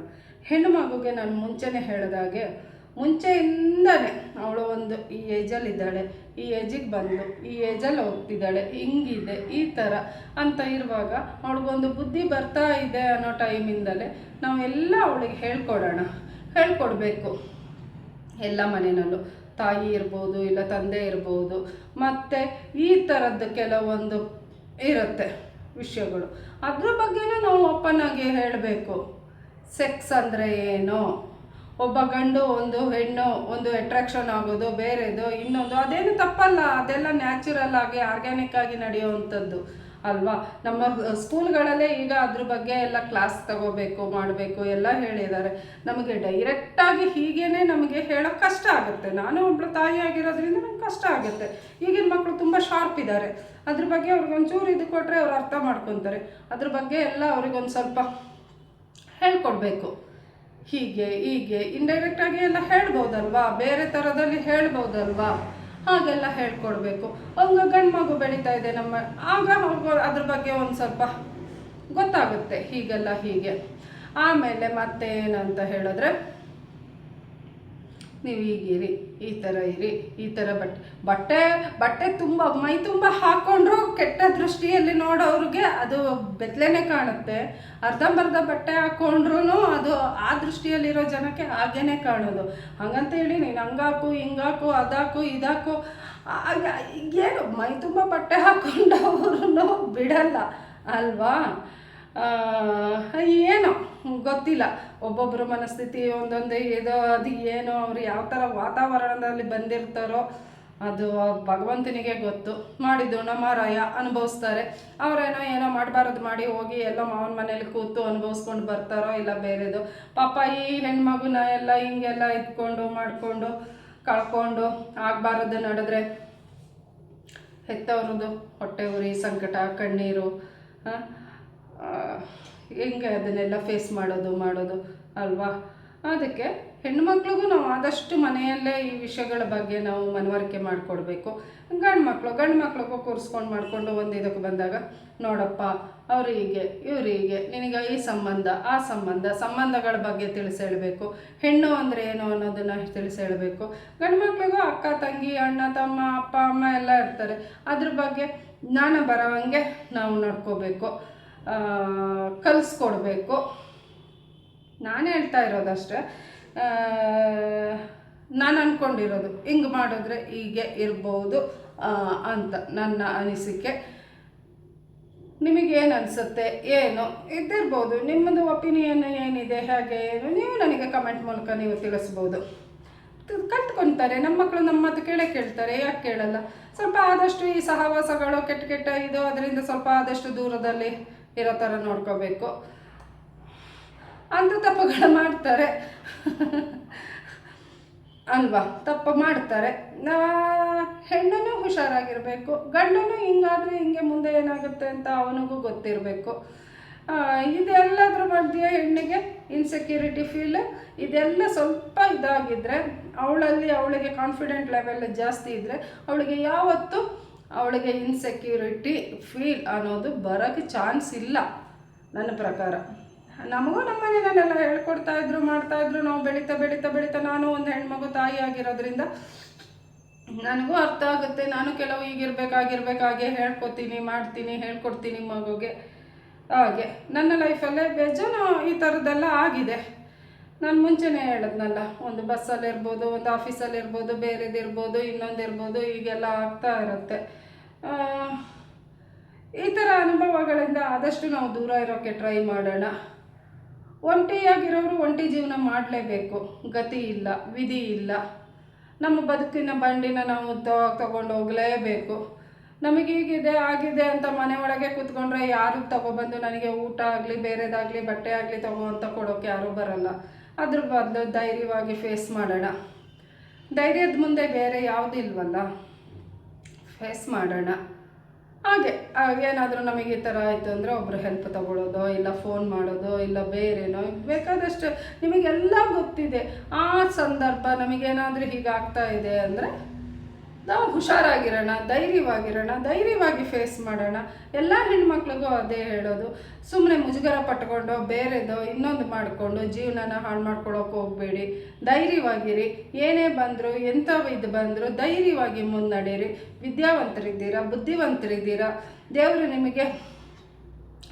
ಹೆಣ್ಣು ಮಗುಗೆ ನಾನು ಮುಂಚೆನೇ ಹೇಳಿದಾಗೆ ಮುಂಚೆಯಿಂದಲೇ ಅವಳು ಒಂದು ಈ ಏಜಲ್ಲಿ ಇದ್ದಾಳೆ, ಈ ಏಜಿಗೆ ಬಂದು, ಈ ಏಜಲ್ಲಿ ಹೋಗ್ತಿದ್ದಾಳೆ, ಹಿಂಗಿದೆ, ಈ ಥರ ಅಂತ ಇರುವಾಗ ಅವಳಿಗೊಂದು ಬುದ್ಧಿ ಬರ್ತಾ ಇದೆ ಅನ್ನೋ ಟೈಮಿಂದಲೇ ನಾವೆಲ್ಲ ಅವಳಿಗೆ ಹೇಳ್ಕೊಡೋಣ. ಹೇಳ್ಕೊಡ್ಬೇಕು. ಎಲ್ಲ ಮನೆಯಲ್ಲೂ ತಾಯಿ ಇರ್ಬೋದು, ಇಲ್ಲ ತಂದೆ ಇರ್ಬೋದು, ಮತ್ತು ಈ ಥರದ್ದು ಕೆಲವೊಂದು ಇರುತ್ತೆ. ವಿಷಯಗಳು. ಅದ್ರ ಬಗ್ಗೆನೂ ನಾವು ಓಪನ್ ಆಗಿ ಹೇಳಬೇಕು. ಸೆಕ್ಸ್ ಅಂದರೆ ಏನು? ಒಬ್ಬ ಗಂಡು, ಒಂದು ಹೆಣ್ಣು, ಒಂದು ಅಟ್ರಾಕ್ಷನ್ ಆಗೋದು, ಬೇರೆದು, ಇನ್ನೊಂದು, ಅದೇನು ತಪ್ಪಲ್ಲ. ಅದೆಲ್ಲ ನ್ಯಾಚುರಲ್ ಆಗಿ ಆರ್ಗ್ಯಾನಿಕ್ ಆಗಿ ನಡೆಯುವಂಥದ್ದು, ಅಲ್ವಾ? ನಮ್ಮ ಸ್ಕೂಲ್ಗಳಲ್ಲೇ ಈಗ ಅದ್ರ ಬಗ್ಗೆ ಎಲ್ಲ ಕ್ಲಾಸ್ ತಗೋಬೇಕು, ಮಾಡಬೇಕು, ಎಲ್ಲ ಹೇಳಿದ್ದಾರೆ. ನಮಗೆ ಡೈರೆಕ್ಟಾಗಿ ಹೀಗೇನೆ ನಮಗೆ ಹೇಳೋಕ್ಕೆ ಕಷ್ಟ ಆಗುತ್ತೆ. ನಾನು ಒಬ್ಳು ತಾಯಿ ಆಗಿರೋದ್ರಿಂದ ನಂಗೆ ಕಷ್ಟ ಆಗುತ್ತೆ. ಈಗಿನ ಮಕ್ಕಳು ತುಂಬ ಶಾರ್ಪ್ ಇದ್ದಾರೆ. ಅದ್ರ ಬಗ್ಗೆ ಅವ್ರಿಗೆ ಒಂಚೂರು ಇದು ಕೊಟ್ಟರೆ ಅವ್ರು ಅರ್ಥ ಮಾಡ್ಕೊತಾರೆ. ಅದ್ರ ಬಗ್ಗೆ ಎಲ್ಲ ಅವ್ರಿಗೊಂದು ಸ್ವಲ್ಪ ಹೇಳ್ಕೊಡ್ಬೇಕು. ಹೀಗೆ ಹೀಗೆ ಇಂಡೈರೆಕ್ಟಾಗಿ ಎಲ್ಲ ಹೇಳ್ಬೋದಲ್ವಾ? ಬೇರೆ ಥರದಲ್ಲಿ ಹೇಳ್ಬೋದಲ್ವಾ? ಹಾಗೆಲ್ಲ ಹೇಳ್ಕೊಡ್ಬೇಕು. ಅವಾಗ ಗಂಡು ಮಗು ಬೆಳೀತಾ ಇದೆ ನಮ್ಮ, ಆಗ ಅವ್ರಿಗೆ ಅದ್ರ ಬಗ್ಗೆ ಒಂದು ಸ್ವಲ್ಪ ಗೊತ್ತಾಗುತ್ತೆ. ಹೀಗೆಲ್ಲ ಹೀಗೆ. ಆಮೇಲೆ ಮತ್ತೆ ಏನಂತ ಹೇಳಿದ್ರೆ ನೀವು ಹೀಗಿರಿ ಈ ಥರ ಇರಿ, ಈ ಥರ ಬಟ್ಟೆ ಬಟ್ಟೆ ಬಟ್ಟೆ ತುಂಬ, ಮೈ ತುಂಬ ಹಾಕ್ಕೊಂಡ್ರು ಕೆಟ್ಟ ದೃಷ್ಟಿಯಲ್ಲಿ ನೋಡೋರಿಗೆ ಅದು ಬೆತ್ತಲೆನೇ ಕಾಣುತ್ತೆ. ಅರ್ಧಂಬರ್ಧ ಬಟ್ಟೆ ಹಾಕ್ಕೊಂಡ್ರು ಅದು ಆ ದೃಷ್ಟಿಯಲ್ಲಿರೋ ಜನಕ್ಕೆ ಹಾಗೇನೆ ಕಾಣೋದು. ಹಂಗಂತೇಳಿ ನೀನು ಹಂಗಾಕು, ಹಿಂಗಾಕು, ಅದಾಕು, ಇದಾಕು ಏನು ಮೈ ತುಂಬ ಬಟ್ಟೆ ಹಾಕ್ಕೊಂಡವ್ರು ಬಿಡಲ್ಲ, ಅಲ್ವಾ? ಏನೋ, ಗೊತ್ತಿಲ್ಲ. ಒಬ್ಬೊಬ್ಬರ ಮನಸ್ಥಿತಿ ಒಂದೊಂದು ಇದು, ಅದು ಏನೋ, ಅವ್ರು ಯಾವ ಥರ ವಾತಾವರಣದಲ್ಲಿ ಬಂದಿರ್ತಾರೋ ಅದು ಭಗವಂತನಿಗೆ ಗೊತ್ತು. ಮಾಡಿದ್ದು ನಮರಾಯ ಅನುಭವಿಸ್ತಾರೆ. ಅವರೇನೋ ಏನೋ ಮಾಡಬಾರ್ದು ಮಾಡಿ ಹೋಗಿ ಎಲ್ಲ ಮಾವನ ಮನೇಲಿ ಕೂತು ಅನುಭವಿಸ್ಕೊಂಡು ಬರ್ತಾರೋ ಇಲ್ಲ ಬೇರೆದು. ಪಾಪ ಈ ಹೆಣ್ಮಗುನ ಎಲ್ಲ ಹಿಂಗೆಲ್ಲ ಇದ್ಕೊಂಡು, ಮಾಡಿಕೊಂಡು, ಕಳ್ಕೊಂಡು ಆಗಬಾರದು ನಡೆದ್ರೆ ಹೆತ್ತವ್ರದ್ದು ಹೊಟ್ಟೆ ಉರಿ, ಸಂಕಟ, ಕಣ್ಣೀರು ಹೆಂಗೆ ಅದನ್ನೆಲ್ಲ ಫೇಸ್ ಮಾಡೋದು ಮಾಡೋದು ಅಲ್ವಾ? ಅದಕ್ಕೆ ಹೆಣ್ಮಕ್ಳಿಗೂ ನಾವು ಆದಷ್ಟು ಮನೆಯಲ್ಲೇ ಈ ವಿಷಯಗಳ ಬಗ್ಗೆ ನಾವು ಮನವರಿಕೆ ಮಾಡಿಕೊಡ್ಬೇಕು. ಗಂಡು ಮಕ್ಕಳು ಗಂಡು ಮಕ್ಳಿಗೂ ಕೂರಿಸ್ಕೊಂಡು ಮಾಡಿಕೊಂಡು ಒಂದು ಇದಕ್ಕೆ ಬಂದಾಗ, ನೋಡಪ್ಪ, ಅವ್ರು ಹೀಗೆ, ಇವ್ರು ಹೀಗೆ, ನಿನಗೆ ಈ ಸಂಬಂಧ, ಆ ಸಂಬಂಧ, ಸಂಬಂಧಗಳ ಬಗ್ಗೆ ತಿಳಿಸಿ ಹೇಳಬೇಕು. ಹೆಣ್ಣು ಅಂದರೆ ಏನು ಅನ್ನೋದನ್ನು ತಿಳಿಸಿ ಹೇಳಬೇಕು. ಗಂಡು ಮಕ್ಳಿಗೂ ಅಕ್ಕ, ತಂಗಿ, ಅಣ್ಣ, ತಮ್ಮ, ಅಪ್ಪ, ಅಮ್ಮ ಎಲ್ಲ ಇರ್ತಾರೆ. ಅದ್ರ ಬಗ್ಗೆ ಜ್ಞಾನ ಬರೋವಂಗೆ ನಾವು ನಡ್ಕೋಬೇಕು. ಕಲಿಸ್ಕೊಡ್ಬೇಕು. ನಾನು ಹೇಳ್ತಾ ಇರೋದಷ್ಟೇ ನಾನು ಅಂದ್ಕೊಂಡಿರೋದು ಹಿಂಗೆ ಮಾಡಿದ್ರೆ ಹೀಗೆ ಇರ್ಬೋದು ಅಂತ ನನ್ನ ಅನಿಸಿಕೆ. ನಿಮಗೇನು ಅನಿಸುತ್ತೆ, ಏನು? ಇದ್ದಿರ್ಬೋದು. ನಿಮ್ಮದು ಒಪಿನಿಯನ್ ಏನಿದೆ, ಹೇಗೆ ಏನು? ನೀವು ನನಗೆ ಕಮೆಂಟ್ ಮೂಲಕ ನೀವು ತಿಳಿಸ್ಬೋದು. ಕಲ್ತ್ಕೊತಾರೆ. ನಮ್ಮ ಮಕ್ಕಳು ನಮ್ಮ ಮಾತು ಕೇಳೇ ಕೇಳ್ತಾರೆ, ಯಾಕೆ ಕೇಳಲ್ಲ? ಸ್ವಲ್ಪ ಆದಷ್ಟು ಈ ಸಹವಾಸಗಳು ಕೆಟ್ಟ ಕೆಟ್ಟ ಇದು, ಅದರಿಂದ ಸ್ವಲ್ಪ ಆದಷ್ಟು ದೂರದಲ್ಲಿ ಇರೋ ಥರ ನೋಡ್ಕೋಬೇಕು. ಅಂಥ ತಪ್ಪುಗಳು ಮಾಡ್ತಾರೆ. ಅಲ್ವಾ? ತಪ್ಪು ಮಾಡ್ತಾರೆ. ನಾ ಹೆಣ್ಣನ್ನು ಹುಷಾರಾಗಿರಬೇಕು. ಗಂಡನು ಹಿಂಗಾದರೆ ಹಿಂಗೆ ಮುಂದೆ ಏನಾಗುತ್ತೆ ಅಂತ ಅವನಿಗೂ ಗೊತ್ತಿರಬೇಕು. ಇದೆಲ್ಲದ್ರ ಮಧ್ಯೆ ಹೆಣ್ಣಿಗೆ? ಇನ್ಸೆಕ್ಯೂರಿಟಿ ಫೀಲ್ ಇದೆಲ್ಲ ಸ್ವಲ್ಪ ಇದಾಗಿದ್ದರೆ ಅವಳಲ್ಲಿ ಅವಳಿಗೆ ಕಾನ್ಫಿಡೆಂಟ್ ಲೆವೆಲ್ ಜಾಸ್ತಿ ಇದ್ದರೆ ಅವಳಿಗೆ ಯಾವತ್ತೂ ಅವಳಿಗೆ ಇನ್ಸೆಕ್ಯೂರಿಟಿ ಫೀಲ್ ಅನ್ನೋದು ಬರೋಕ್ಕೆ ಚಾನ್ಸ್ ಇಲ್ಲ ನನ್ನ ಪ್ರಕಾರ. ನಮಗೂ ನಮ್ಮ ಮನೆಯಲ್ಲೆಲ್ಲ ಹೇಳ್ಕೊಡ್ತಾ ಇದ್ರು, ಮಾಡ್ತಾ ಇದ್ರು, ನಾವು ಬೆಳೀತಾ ಬೆಳೀತಾ ಬೆಳೀತಾ ನಾನು ಒಂದು ಹೆಣ್ಮಗು ತಾಯಿ ಆಗಿರೋದ್ರಿಂದ ನನಗೂ ಅರ್ಥ ಆಗುತ್ತೆ. ನಾನು ಕೆಲವು ಈಗಿರ್ಬೇಕಾಗಿರ್ಬೇಕಾಗೆ ಹೇಳ್ಕೊತೀನಿ, ಮಾಡ್ತೀನಿ, ಹೇಳ್ಕೊಡ್ತೀನಿ ಮಗುಗೆ. ಹಾಗೆ ನನ್ನ ಲೈಫಲ್ಲೇ ಬೇಜಾನು ಈ ಥರದ್ದೆಲ್ಲ ಆಗಿದೆ. ನಾನು ಮುಂಚೆನೇ ಹೇಳಿದ್ನಲ್ಲ, ಒಂದು ಬಸ್ಸಲ್ಲಿ ಇರ್ಬೋದು, ಒಂದು ಆಫೀಸಲ್ಲಿ ಇರ್ಬೋದು ಬೇರೆದಿರ್ಬೋದು ಇನ್ನೊಂದು ಇರ್ಬೋದು, ಹೀಗೆಲ್ಲ ಆಗ್ತಾ ಇರುತ್ತೆ. ಈ ಥರ ಅನುಭವಗಳಿಂದ ಆದಷ್ಟು ನಾವು ದೂರ ಇರೋಕ್ಕೆ ಟ್ರೈ ಮಾಡೋಣ. ಒಂಟಿಯಾಗಿರೋರು ಒಂಟಿ ಜೀವನ ಮಾಡಲೇಬೇಕು. ಗತಿ ಇಲ್ಲ, ವಿಧಿ ಇಲ್ಲ. ನಮ್ಮ ಬದುಕಿನ ಬಂಡಿನ ನಾವು ತಗೊಂಡು ಹೋಗಲೇಬೇಕು. ನಮಗೆ ಹೀಗಿದೆ, ಆಗಿದೆ ಅಂತ ಮನೆ ಒಳಗೆ ಕೂತ್ಕೊಂಡ್ರೆ ಯಾರು ತಗೊಬಂದು ನನಗೆ ಊಟ ಆಗಲಿ, ಬೇರೆದಾಗಲಿ, ಬಟ್ಟೆ ಆಗಲಿ ತಗೋ ಅಂತ ಕೊಡೋಕ್ಕೆ ಯಾರೂ ಬರಲ್ಲ. ಅದ್ರ ಬದಲು ಧೈರ್ಯವಾಗಿ ಫೇಸ್ ಮಾಡೋಣ. ಧೈರ್ಯದ ಮುಂದೆ ಬೇರೆ ಯಾವುದಿಲ್ವಲ್ಲ ಫೇಸ್ ಮಾಡೋಣ. ಹಾಗೆ ಏನಾದರೂ ನಮಗೆ ಈ ಥರ ಆಯಿತು ಅಂದರೆ ಒಬ್ಬರು ಹೆಲ್ಪ್ ತಗೊಳ್ಳೋದು, ಇಲ್ಲ ಫೋನ್ ಮಾಡೋದು, ಇಲ್ಲ ಬೇರೇನೋ, ಬೇಕಾದಷ್ಟು ನಿಮಗೆಲ್ಲ ಗೊತ್ತಿದೆ. ಆ ಸಂದರ್ಭ ನಮಗೇನಾದರೂ ಹೀಗಾಗ್ತಾ ಇದೆ ಅಂದರೆ ನಾವು ಹುಷಾರಾಗಿರೋಣ, ಧೈರ್ಯವಾಗಿರೋಣ, ಧೈರ್ಯವಾಗಿ ಫೇಸ್ ಮಾಡೋಣ. ಎಲ್ಲ ಹೆಣ್ಮಕ್ಳಿಗೂ ಅದೇ ಹೇಳೋದು. ಸುಮ್ಮನೆ ಮುಜುಗರ ಪಟ್ಕೊಂಡು ಬೇರೆದೋ ಇನ್ನೊಂದು ಮಾಡಿಕೊಂಡು ಜೀವನನ ಹಾಳು ಮಾಡ್ಕೊಳ್ಳೋಕೆ ಹೋಗಬೇಡಿ. ಧೈರ್ಯವಾಗಿರಿ. ಏನೇ ಬಂದರೂ ಎಂಥ ಇದು ಬಂದರೂ ಧೈರ್ಯವಾಗಿ ಮುನ್ನಡೀರಿ. ವಿದ್ಯಾವಂತರಿದ್ದೀರಾ, ಬುದ್ಧಿವಂತರಿದ್ದೀರಾ? ದೇವರು ನಿಮಗೆ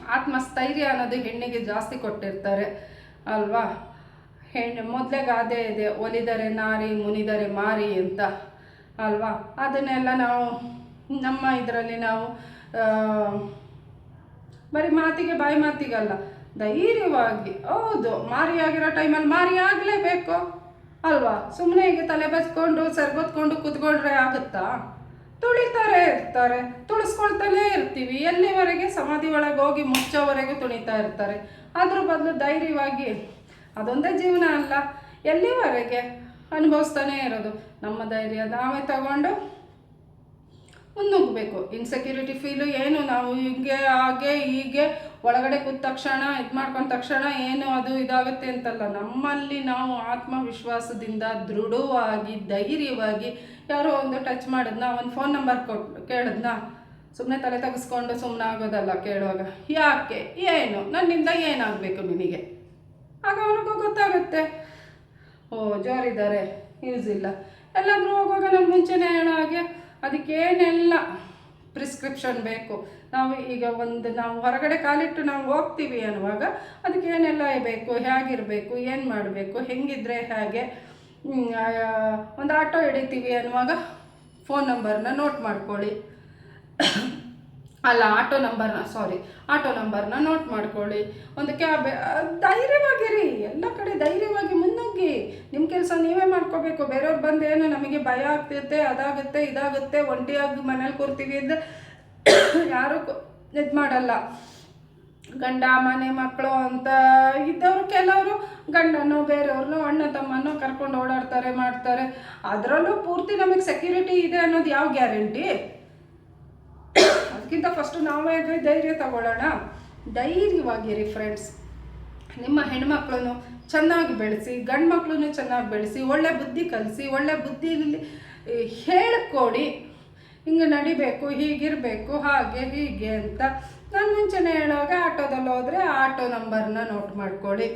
ಆತ್ಮಸ್ಥೈರ್ಯ ಅನ್ನೋದು ಹೆಣ್ಣಿಗೆ ಜಾಸ್ತಿ ಕೊಟ್ಟಿರ್ತಾರೆ ಅಲ್ವಾ? ಹೆಣ್ಣು, ಮೊದಲೇ ಗಾದೆ ಇದೆ. ಒಲಿದರೆ ನಾರಿ, ಮುನಿದರೆ ಮಾರಿ ಅಂತ. ಅಲ್ವಾ? ಅದನ್ನೆಲ್ಲ ನಾವು ನಮ್ಮ ಇದರಲ್ಲಿ ನಾವು ಬರೀ ಮಾತಿಗೆ ಬಾಯಿ ಮಾತಿಗಲ್ಲ, ಧೈರ್ಯವಾಗಿ, ಹೌದು, ಮಾರಿ ಆಗಿರೋ ಟೈಮಲ್ಲಿ ಮಾರಿ ಆಗಲೇಬೇಕು. ಅಲ್ವಾ? ಸುಮ್ಮನೆ ಹೀಗೆ ತಲೆ ಬಚ್ಕೊಂಡು ಸರ್ಗೊತ್ಕೊಂಡು ಕೂತ್ಕೊಂಡ್ರೆ ಆಗುತ್ತಾ? ತುಳಿತಾರೆ ಇರ್ತಾರೆ, ತುಳಿಸ್ಕೊಳ್ತಾನೇ ಇರ್ತೀವಿ. ಎಲ್ಲಿವರೆಗೆ ಸಮಾಧಿ ಒಳಗೆ ಹೋಗಿ ಮುಚ್ಚೋವರೆಗೂ ತುಳಿತಾ ಇರ್ತಾರೆ. ಅದ್ರ ಬದಲು ಧೈರ್ಯವಾಗಿ, ಅದೊಂದೇ ಜೀವನ ಅಲ್ಲ. ಎಲ್ಲಿವರೆಗೆ? ಅನುಭವಿಸ್ತಾನೆ ಇರೋದು. ನಮ್ಮ ಧೈರ್ಯ ನಾವೇ ತಗೊಂಡು ಮುನ್ನುಗ್ಗಬೇಕು ಇನ್ಸೆಕ್ಯೂರಿಟಿ ಫೀಲು ಏನು? ನಾವು ಹಿಂಗೆ, ಹಾಗೆ, ಹೀಗೆ, ಒಳಗಡೆ ಕೂತ ತಕ್ಷಣ, ಇದು ಮಾಡ್ಕೊಂಡ ತಕ್ಷಣ ಏನು ಅದು ಇದಾಗುತ್ತೆ ಅಂತಲ್ಲ. ನಮ್ಮಲ್ಲಿ ನಾವು ಆತ್ಮವಿಶ್ವಾಸದಿಂದ ದೃಢವಾಗಿ, ಧೈರ್ಯವಾಗಿ ಯಾರೋ ಒಂದು ಟಚ್ ಮಾಡಿದ್ನ, ಒಂದು ಫೋನ್ ನಂಬರ್ ಕೊಟ್ಟು ಕೇಳಿದ್ನ. ಸುಮ್ಮನೆ ತಲೆ ತೆಗೆಸ್ಕೊಂಡು ಸುಮ್ಮನೆ ಆಗೋದಲ್ಲ ಕೇಳುವಾಗ. ಯಾಕೆ? ಏನು? ನನ್ನಿಂದ ಏನಾಗಬೇಕು ನಿನಗೆ? ಆಗ ಅವನಿಗೂ ಗೊತ್ತಾಗುತ್ತೆ. ಓ, ಜೋರಿದ್ದಾರೆ. ಯೂಸ್ ಇಲ್ಲ ಎಲ್ಲಾದರೂ ಹೋಗುವಾಗ ನಾನು ಮುಂಚೆನೇ ಹೇಳೋ ಹಾಗೆ ಅದಕ್ಕೇನೆಲ್ಲ ಪ್ರಿಸ್ಕ್ರಿಪ್ಷನ್ ಬೇಕು. ನಾವು ಈಗ ಒಂದು ನಾವು ಹೊರಗಡೆ ಕಾಲಿಟ್ಟು ನಾವು ಹೋಗ್ತೀವಿ ಅನ್ನುವಾಗ ಅದಕ್ಕೇನೆಲ್ಲ ಬೇಕು, ಹೇಗಿರಬೇಕು, ಏನು ಮಾಡಬೇಕು, ಹೆಂಗಿದ್ರೆ ಹೇಗೆ ಒಂದು ಆಟೋ ಹಿಡಿತೀವಿ ಅನ್ನುವಾಗ ಫೋನ್ ನಂಬರ್ನ ನೋಟ್ ಮಾಡ್ಕೊಳ್ಳಿ. ಅಲ್ಲ, ಆಟೋ ನಂಬರ್ನ ಸಾರಿ ಆಟೋ ನಂಬರ್ನ ನೋಟ್ ಮಾಡ್ಕೊಳ್ಳಿ. ಒಂದು ಕ್ಯಾಬ್ ಧೈರ್ಯವಾಗಿರಿ. ಎಲ್ಲ ಕಡೆ ಧೈರ್ಯವಾಗಿ ಮುನ್ನುಗ್ಗಿ. ನಿಮ್ಮ ಕೆಲಸ ನೀವೇ ಮಾಡ್ಕೋಬೇಕು. ಬೇರೆಯವ್ರು ಬಂದು ಏನು ನಮಗೆ ಭಯ ಆಗ್ತಿರುತ್ತೆ ಅದಾಗುತ್ತೆ, ಇದಾಗುತ್ತೆ, ಒಂಟಿಯಾಗಿ ಮನೇಲಿ ಕೂರ್ತೀವಿ ಅಂತ ಯಾರು ಇದು ಮಾಡಲ್ಲ. ಗಂಡ, ಮನೆ ಮಕ್ಕಳು ಅಂತ ಇದ್ದವರು ಕೆಲವರು ಗಂಡನೋ ಬೇರೆಯವ್ರನ್ನೋ ಅಣ್ಣ, ತಮ್ಮನೋ ಕರ್ಕೊಂಡು ಓಡಾಡ್ತಾರೆ, ಮಾಡ್ತಾರೆ. ಅದರಲ್ಲೂ ಪೂರ್ತಿ ನಮಗೆ ಸೆಕ್ಯೂರಿಟಿ ಇದೆ ಅನ್ನೋದು ಯಾವ ಗ್ಯಾರಂಟಿ ಅದಕ್ಕಿಂತ ಫಸ್ಟು ನಾವೇ ಧೈರ್ಯ ತಗೊಳ್ಳೋಣ. ಧೈರ್ಯವಾಗಿರಿ ಫ್ರೆಂಡ್ಸ್ ನಿಮ್ಮ ಹೆಣ್ಮಕ್ಳನ್ನು ಚೆನ್ನಾಗಿ ಬೆಳೆಸಿ ಗಂಡು ಮಕ್ಕಳನ್ನು ಚೆನ್ನಾಗಿ ಬೆಳೆಸಿ, ಒಳ್ಳೆ ಬುದ್ಧಿ ಕಲಿಸಿ, ಒಳ್ಳೆ ಬುದ್ಧಿಯಲ್ಲಿ ಹೇಳ್ಕೊಡಿ. ಹಿಂಗೆ ನಡಿಬೇಕು, ಹೀಗಿರಬೇಕು, ಹಾಗೆ, ಹೀಗೆ ಅಂತ. ನಾನು ಮುಂಚೆನೇ ಹೇಳುವಾಗ ಆಟೋದಲ್ಲಿ ಹೋದರೆ ಆಟೋ ನಂಬರ್ನ ನೋಟ್ ಮಾಡ್ಕೊಳ್ಳಿ.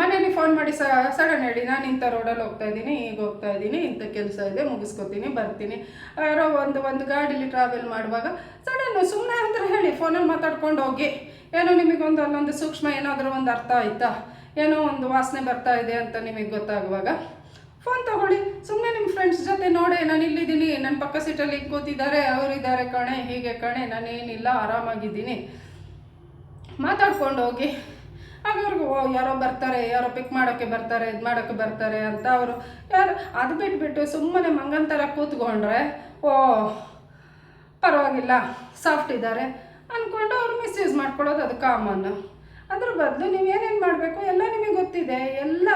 ಮನೇಲಿ ಫೋನ್ ಮಾಡಿ ಸ ಸಡನ್ ಹೇಳಿ, ನಾನು ಇಂಥ ರೋಡಲ್ಲಿ ಹೋಗ್ತಾ ಇದ್ದೀನಿ ಈಗ ಹೋಗ್ತಾ ಇದ್ದೀನಿ, ಇಂಥ ಕೆಲಸ ಇದೆ, ಮುಗಿಸ್ಕೊತೀನಿ, ಬರ್ತೀನಿ. ಯಾರೋ ಒಂದು ಒಂದು ಗಾಡೀಲಿ ಟ್ರಾವೆಲ್ ಮಾಡುವಾಗ ಸಡನ್ ಸುಮ್ಮನೆ ಅಂದ್ರೆ ಹೇಳಿ ಫೋನಲ್ಲಿ ಮಾತಾಡ್ಕೊಂಡು ಹೋಗಿ. ಏನೋ ನಿಮಗೊಂದು ಅಲ್ಲೊಂದು ಸೂಕ್ಷ್ಮ ಏನಾದರೂ ಒಂದು ಅರ್ಥ ಆಯ್ತಾ? ಏನೋ ಒಂದು ವಾಸನೆ ಬರ್ತಾ ಇದೆ ಅಂತ ನಿಮಗೆ ಗೊತ್ತಾಗುವಾಗ ಫೋನ್ ತಗೊಳ್ಳಿ. ಸುಮ್ಮನೆ ನಿಮ್ಮ ಫ್ರೆಂಡ್ಸ್ ಜೊತೆ ನೋಡೆ, ನಾನು ಇಲ್ಲಿದ್ದೀನಿ ನನ್ನ ಪಕ್ಕ ಸೀಟಲ್ಲಿ ಕೂತಿದ್ದಾರೆ ಅವರಿದ್ದಾರೆ ಕಣೆ, ಹೀಗೆ ಕಣೆ, ನಾನೇನಿಲ್ಲ, ಆರಾಮಾಗಿದ್ದೀನಿ. ಮಾತಾಡ್ಕೊಂಡು ಹೋಗಿ. ಆಗ ಅವ್ರಿಗೆ ಓ, ಯಾರೋ ಬರ್ತಾರೆ, ಯಾರೋ ಪಿಕ್ ಮಾಡೋಕ್ಕೆ ಬರ್ತಾರೆ, ಇದು ಮಾಡೋಕ್ಕೆ ಬರ್ತಾರೆ ಅಂತ ಅವರು ಯಾರು, ಅದು ಬಿಟ್ಬಿಟ್ಟು ಸುಮ್ಮನೆ ಮಂಗನ ಥರ ಕೂತ್ಕೊಂಡ್ರೆ, ಓ, ಪರವಾಗಿಲ್ಲ ಸಾಫ್ಟ್ ಇದ್ದಾರೆ ಅಂದ್ಕೊಂಡು ಅವ್ರು ಮಿಸ್ಯೂಸ್ ಮಾಡ್ಕೊಳ್ಳೋದು ಅದು ಕಾಮನ್ ಅದ್ರ ಬದಲು ನೀವೇನೇನು ಮಾಡಬೇಕು, ಎಲ್ಲ ನಿಮಗೆ ಗೊತ್ತಿದೆ. ಎಲ್ಲ,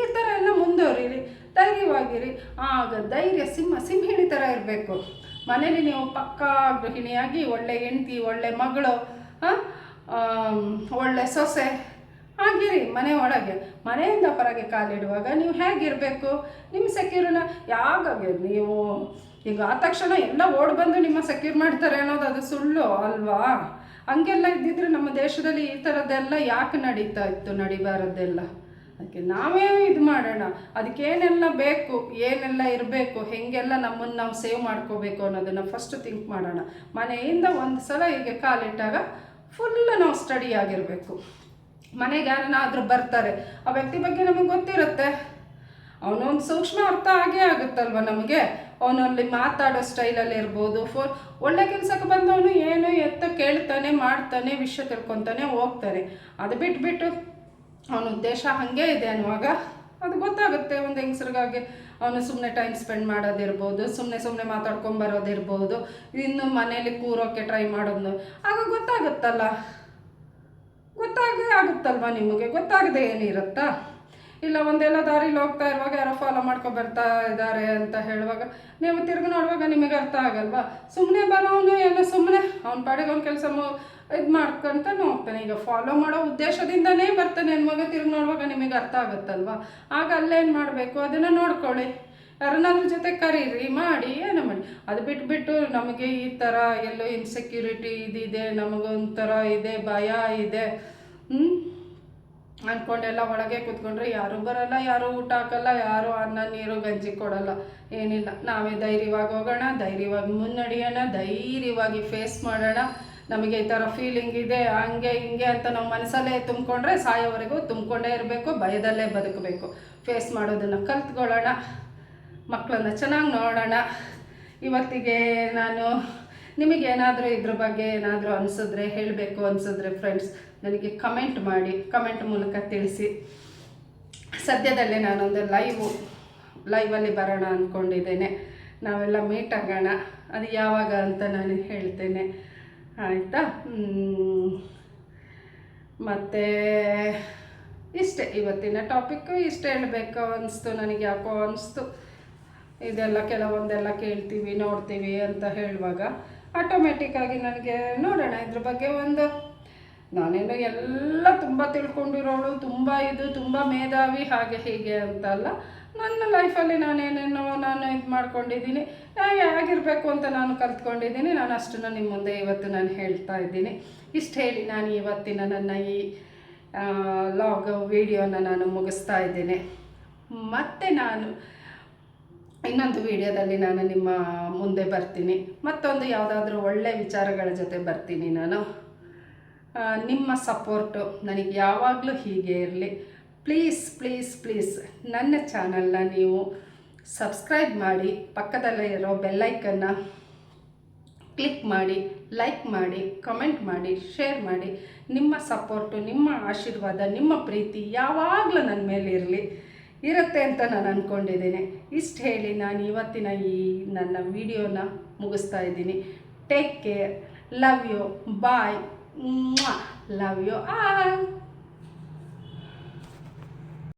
ಈ ಥರ ಎಲ್ಲ ಮುಂದುವರಿರಿ, ಧೈರ್ಯವಾಗಿರಿ. ಆಗ ಧೈರ್ಯ ಸಿಂಹ, ಸಿಂಹಿಣಿ ಥರ ಇರಬೇಕು. ಮನೇಲಿ ನೀವು ಪಕ್ಕಾ ಗೃಹಿಣಿಯಾಗಿ ಒಳ್ಳೆ ಹೆಂಡತಿ, ಒಳ್ಳೆ ಮಗಳು ಒಳ್ಳೆ ಸೊಸೆ ಆಗಿರಿ ಮನೆ ಒಳಗೆ. ಮನೆಯಿಂದ ಹೊರಗೆ ಕಾಲಿಡುವಾಗ ನೀವು ಹೇಗಿರಬೇಕು? ನಿಮ್ಮ ಸೆಕ್ಯೂರ್ನ ಯಾವಾಗ ನೀವು ಈಗ ಆ ತಕ್ಷಣ ಎಲ್ಲ ಓಡ್ ಬಂದು ನಿಮ್ಮ ಸೆಕ್ಯೂರ್ ಮಾಡ್ತಾರೆ ಅನ್ನೋದು ಅದು ಸುಳ್ಳು ಅಲ್ವಾ? ಹಂಗೆಲ್ಲ ಇದ್ದಿದ್ರೆ ನಮ್ಮ ದೇಶದಲ್ಲಿ ಈ ಥರದ್ದೆಲ್ಲ ಯಾಕೆ ನಡೀತಾ ಇತ್ತು, ನಡಿಬಾರದ್ದೆಲ್ಲ? ಅದಕ್ಕೆ ನಾವೇ ಇದು ಮಾಡೋಣ. ಅದಕ್ಕೇನೆಲ್ಲ ಬೇಕು, ಏನೆಲ್ಲ ಇರಬೇಕು, ಹೆಂಗೆಲ್ಲ ನಮ್ಮನ್ನು ನಾವು ಸೇವ್ ಮಾಡ್ಕೋಬೇಕು ಅನ್ನೋದನ್ನು ಫಸ್ಟ್ ಥಿಂಕ್ ಮಾಡೋಣ. ಮನೆಯಿಂದ ಒಂದು ಸಲ ಹೀಗೆ ಕಾಲಿಟ್ಟಾಗ ಫುಲ್ ನಾವು ಸ್ಟಡಿ ಆಗಿರಬೇಕು. ಮನೆಗೆ ಯಾರನ್ನಾದರೂ ಬರ್ತಾರೆ. ಆ ವ್ಯಕ್ತಿ ಬಗ್ಗೆ ನಮಗೆ ಗೊತ್ತಿರುತ್ತೆ. ಅವನೊಂದು ಸೂಕ್ಷ್ಮ ಅರ್ಥ ಆಗೇ ಆಗುತ್ತಲ್ವ ನಮಗೆ? ಅವನಲ್ಲಿ ಮಾತಾಡೋ ಸ್ಟೈಲಲ್ಲಿ ಇರ್ಬೋದು ಫೋನ್ ಒಳ್ಳೆ ಕೆಲಸಕ್ಕೆ ಬಂದವನು ಏನು ಎತ್ತ ಕೇಳ್ತಾನೆ, ಮಾಡ್ತಾನೆ, ವಿಷಯ ತಿಳ್ಕೊತಾನೆ, ಹೋಗ್ತಾನೆ. ಅದು ಬಿಟ್ಬಿಟ್ಟು ಅವನ ಉದ್ದೇಶ ಹಾಗೆ ಇದೆ ಅನ್ನುವಾಗ ಅದು ಗೊತ್ತಾಗುತ್ತೆ ಒಂದು ಹೆಂಗಸ್ರಿಗಾಗಿ. ಅವನು ಸುಮ್ಮನೆ ಟೈಮ್ ಸ್ಪೆಂಡ್ ಮಾಡೋದಿರ್ಬೋದು ಸುಮ್ಮನೆ ಸುಮ್ಮನೆ ಮಾತಾಡ್ಕೊಂಬರೋದಿರ್ಬೋದು ಇನ್ನು ಮನೇಲಿ ಕೂರೋಕ್ಕೆ ಟ್ರೈ ಮಾಡೋದು ಆಗ ಗೊತ್ತಾಗುತ್ತಲ್ಲ. ಗೊತ್ತಾಗೇ ಆಗುತ್ತಲ್ವ ನಿಮಗೆ? ಗೊತ್ತಾಗದೆ ಏನಿರುತ್ತಾ? ಇಲ್ಲ, ಒಂದೆಲ್ಲ ದಾರಿಲಿ ಹೋಗ್ತಾ ಇರುವಾಗ ಯಾರೋ ಫಾಲೋ ಮಾಡ್ಕೊ ಬರ್ತಾ ಇದ್ದಾರೆ ಅಂತ ಹೇಳುವಾಗ ನೀವು ತಿರುಗಿ ನೋಡುವಾಗ ನಿಮಗೆ ಅರ್ಥ ಆಗಲ್ವಾ? ಸುಮ್ಮನೆ ಬರೋನು ಏನೋ? ಸುಮ್ಮನೆ ಅವ್ನ ಪಾಡಿಗೆ ಅವ್ನ ಕೆಲಸ ಇದು ಮಾಡ್ಕೊಂತ ಹೋಗ್ತಾನೆ. ಈಗ ಫಾಲೋ ಮಾಡೋ ಉದ್ದೇಶದಿಂದನೇ ಬರ್ತಾನೆ ಮಗ ತಿರುಗಿ ನೋಡುವಾಗ ನಿಮಗೆ ಅರ್ಥ ಆಗುತ್ತಲ್ವಾ? ಆಗ ಅಲ್ಲೇನು ಮಾಡಬೇಕು? ಅದನ್ನು ನೋಡ್ಕೊಳ್ಳಿ. ಯಾರನ್ನ ಜೊತೆ ಕರೀರಿ, ಮಾಡಿ, ಏನೋ ಅದು ಬಿಟ್ಬಿಟ್ಟು ನಮಗೆ ಈ ಥರ ಎಲ್ಲೋ ಇನ್ಸೆಕ್ಯೂರಿಟಿ ಇದಿದೆ ನಮಗೊಂಥರ ಇದೆ, ಭಯ ಇದೆ. ಅಂದ್ಕೊಂಡೆಲ್ಲ ಒಳಗೆ ಕೂತ್ಕೊಂಡ್ರೆ ಯಾರು ಬರಲ್ಲ, ಯಾರು ಊಟ ಹಾಕಲ್ಲ, ಯಾರು ಅನ್ನ, ನೀರು, ಗಂಜಿ ಕೊಡಲ್ಲ. ಏನಿಲ್ಲ. ನಾವೇ ಧೈರ್ಯವಾಗಿ ಹೋಗೋಣ, ಧೈರ್ಯವಾಗಿ ಮುನ್ನಡೆಯೋಣ, ಧೈರ್ಯವಾಗಿ ಫೇಸ್ ಮಾಡೋಣ. ನಮಗೆ ಈ ಥರ ಫೀಲಿಂಗ್ ಇದೆ, ಹಂಗೆ, ಹಿಂಗೆ ಅಂತ ನಾವು ಮನಸ್ಸಲ್ಲೇ ತುಂಬಿಕೊಂಡ್ರೆ ಸಾಯೋವರೆಗೂ ತುಂಬಿಕೊಂಡೇ ಇರಬೇಕು, ಭಯದಲ್ಲೇ ಬದುಕಬೇಕು. ಫೇಸ್ ಮಾಡೋದನ್ನು ಕಲ್ತ್ಕೊಳ್ಳೋಣ ಮಕ್ಕಳನ್ನ ಚೆನ್ನಾಗಿ ನೋಡೋಣ. ಇವತ್ತಿಗೆ ನಾನು ನಿಮಗೇನಾದರೂ ಇದ್ರ ಬಗ್ಗೆ ಏನಾದರೂ ಅನಿಸಿದ್ರೆ ಹೇಳಬೇಕು ಅನಿಸಿದ್ರೆ ಫ್ರೆಂಡ್ಸ್ ನನಗೆ ಕಮೆಂಟ್ ಮಾಡಿ ಕಮೆಂಟ್ ಮೂಲಕ ತಿಳಿಸಿ. ಸದ್ಯದಲ್ಲೇ ನಾನೊಂದು ಲೈವು ಲೈವಲ್ಲಿ ಬರೋಣ ಅಂದ್ಕೊಂಡಿದ್ದೇನೆ ನಾವೆಲ್ಲ ಮೀಟ್ ಆಗೋಣ. ಅದು ಯಾವಾಗ ಅಂತ ನಾನು ಹೇಳ್ತೇನೆ. ಆಯಿತಾ? ಮತ್ತು ಇಷ್ಟೇ, ಇವತ್ತಿನ ಟಾಪಿಕ್ಕು ಇಷ್ಟು ಹೇಳಬೇಕು ಅನಿಸ್ತು ನನಗೆ, ಯಾಕೋ ಅನಿಸ್ತು. ಇದೆಲ್ಲ ಕೆಲವೊಂದೆಲ್ಲ ಕೇಳ್ತೀವಿ, ನೋಡ್ತೀವಿ ಅಂತ ಹೇಳುವಾಗ ಆಟೋಮೆಟಿಕ್ಕಾಗಿ ನನಗೆ, ನೋಡೋಣ ಇದ್ರ ಬಗ್ಗೆ ಒಂದು. ನಾನೇನು ಎಲ್ಲ ತುಂಬ ತಿಳ್ಕೊಂಡಿರೋಳು, ತುಂಬ ಇದು, ತುಂಬ ಮೇಧಾವಿ, ಹಾಗೆ ಹೀಗೆ ಅಂತಲ್ಲ ನನ್ನ ಲೈಫಲ್ಲಿ ನಾನೇನೇನೋ ನಾನು ಇದು ಮಾಡ್ಕೊಂಡಿದ್ದೀನಿ. ನಾನು ಹೇಗಿರಬೇಕು ಅಂತ ನಾನು ಕಲ್ತ್ಕೊಂಡಿದ್ದೀನಿ. ನಾನು ಅಷ್ಟನ್ನು ನಿಮ್ಮ ಮುಂದೆ ಇವತ್ತು ನಾನು ಹೇಳ್ತಾ ಇದ್ದೀನಿ. ಇಷ್ಟು ಹೇಳಿ ನಾನು ಇವತ್ತಿನ ನನ್ನ ಈ ಲಾಗ್ ವಿಡಿಯೋನ ನಾನು ಮುಗಿಸ್ತಾ ಇದ್ದೀನಿ. ಮತ್ತೆ ನಾನು ಇನ್ನೊಂದು ವಿಡಿಯೋದಲ್ಲಿ ನಾನು ನಿಮ್ಮ ಮುಂದೆ ಬರ್ತೀನಿ. ಮತ್ತೊಂದು ಯಾವುದಾದ್ರೂ ಒಳ್ಳೆ ವಿಚಾರಗಳ ಜೊತೆ ಬರ್ತೀನಿ ನಾನು. ನಿಮ್ಮ ಸಪೋರ್ಟು ನನಗೆ ಯಾವಾಗಲೂ ಹೀಗೆ ಇರಲಿ. ಪ್ಲೀಸ್ ಪ್ಲೀಸ್ ಪ್ಲೀಸ್ ನನ್ನ ಚಾನಲ್ನ ನೀವು ಸಬ್ಸ್ಕ್ರೈಬ್ ಮಾಡಿ, ಪಕ್ಕದಲ್ಲೇ ಇರೋ ಬೆಲ್ಲೈಕನ್ನು ಕ್ಲಿಕ್ ಮಾಡಿ ಲೈಕ್ ಮಾಡಿ ಕಮೆಂಟ್ ಮಾಡಿ ಶೇರ್ ಮಾಡಿ. ನಿಮ್ಮ ಸಪೋರ್ಟು ನಿಮ್ಮ ಆಶೀರ್ವಾದ, ನಿಮ್ಮ ಪ್ರೀತಿ ಯಾವಾಗಲೂ ನನ್ನ ಮೇಲೆ ಇರಲಿ. ಇರುತ್ತೆ ಅಂತ ನಾನು ಅಂದ್ಕೊಂಡಿದ್ದೀನಿ ಇಷ್ಟು ಹೇಳಿ ನಾನು ಇವತ್ತಿನ ಈ ನನ್ನ ವಿಡಿಯೋನ ಮುಗಿಸ್ತಾ ಇದ್ದೀನಿ. Take care love you bye love you all